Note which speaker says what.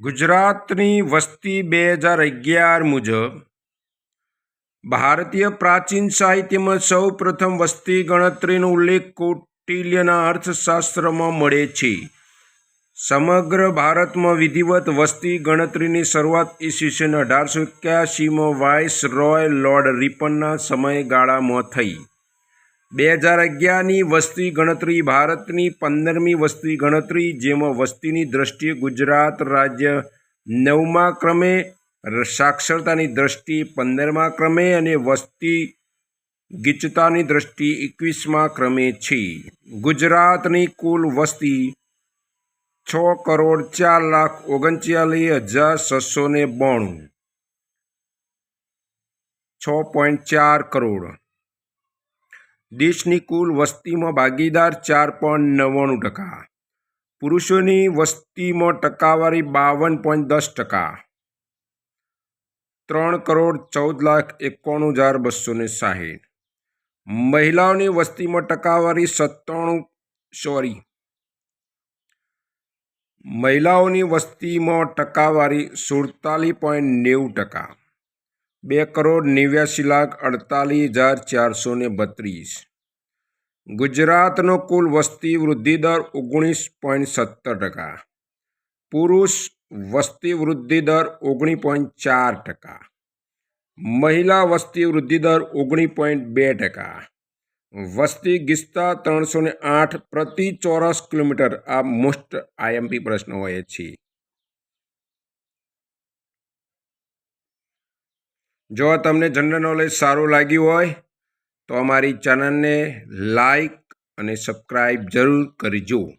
Speaker 1: ગુજરાતની વસ્તી બે હજાર અગિયાર મુજબ ભારતીય પ્રાચીન સાહિત્યમાં સૌ પ્રથમ વસ્તી ગણતરીનો ઉલ્લેખ કૌટિલ્યના અર્થશાસ્ત્રમાં મળે છે. સમગ્ર ભારતમાં વિધિવત વસ્તી ગણતરીની શરૂઆત ઈસવીસન અઢારસો એક્યાસીમાં વાઇસ રોય લોર્ડ રિપનના સમયગાળામાં થઈ. બે હજાર અગિયારની વસ્તી ગણતરી ભારતની પંદરમી વસ્તી ગણતરી, જેમાં વસ્તીની દ્રષ્ટિએ ગુજરાત રાજ્ય નવમા ક્રમે, સાક્ષરતાની દ્રષ્ટિએ પંદરમા ક્રમે અને વસ્તી ગીચતાની દ્રષ્ટિએ એકવીસમા ક્રમે છે. ગુજરાતની કુલ વસ્તી છ કરોડ ચાર લાખ ઓગણચાલીસ હજાર છસો ને બાણું, છ પોઈન્ટ ચાર કરોડ. દેશની કુલ વસ્તીમાં ભાગીદાર ચાર પોઈન્ટ નવ્વાણું ટકા. પુરુષોની વસ્તીમાં ટકાવારી બાવન પોઈન્ટ દસ ટકા. ત્રણ કરોડ ચૌદ લાખ એકાણું હજાર બસો ને સાહીઠ. મહિલાઓની વસ્તીમાં ટકાવારી સત્તાણું, સોરી. મહિલાઓની વસ્તીમાં ટકાવારી સુડતાલીસ પોઈન્ટ નેવું ટકા. બે કરોડ નેવ્યાસી લાખ અડતાલીસ હજાર ચારસો ને બત્રીસ. ગુજરાતનો કુલ વસ્તી વૃદ્ધિ દર ઓગણીસ પોઈન્ટ સત્તર ટકા. પુરુષ વસ્તી વૃદ્ધિ દર ઓગણીસ પોઈન્ટ ચાર ટકા. મહિલા વસ્તી વૃદ્ધિ દર ઓગણીસ પોઈન્ટ બે ટકા. વસ્તી ગીચતા ત્રણસો આઠ પ્રતિ ચોરસ કિલોમીટર આ મોસ્ટ આઈએમપી પ્રશ્ન હોય છે. જો તમને જનરલ નોલેજ સારું લાગ્યું હોય, તો અમારી ચેનલને લાઈક અને સબસ્ક્રાઈબ જરૂર કરજો.